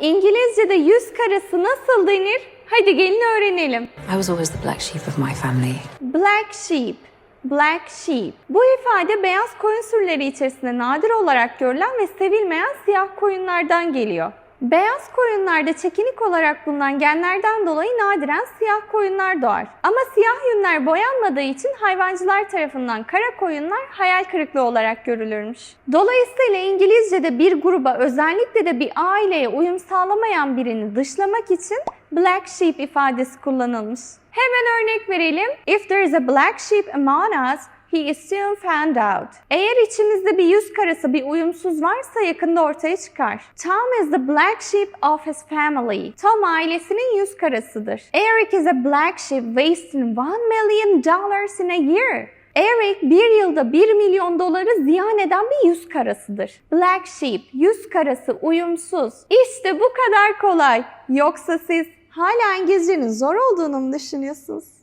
İngilizce'de yüz karası nasıl denir? Hadi gelin öğrenelim. I was always the black sheep of my family. Black sheep. Black sheep. Bu ifade beyaz koyun sürüleri içerisinde nadir olarak görülen ve sevilmeyen siyah koyunlardan geliyor. Beyaz koyunlarda çekinik olarak bulunan genlerden dolayı nadiren siyah koyunlar doğar. Ama siyah yünler boyanmadığı için hayvancılar tarafından kara koyunlar hayal kırıklığı olarak görülürmüş. Dolayısıyla İngilizce'de bir gruba özellikle de bir aileye uyum sağlamayan birini dışlamak için black sheep ifadesi kullanılmış. Hemen örnek verelim. If there is a black sheep among us, he soon found out. Eğer içimizde bir yüz karası, bir uyumsuz varsa yakında ortaya çıkar. Tom is the black sheep of his family. Tom ailesinin yüz karasıdır. Eric is a black sheep wasting one million dollars in a year. Eric bir yılda 1 milyon doları ziyan eden bir yüz karasıdır. Black sheep, yüz karası, uyumsuz. İşte bu kadar kolay. Yoksa siz hala İngilizcenin zor olduğunu mu düşünüyorsunuz?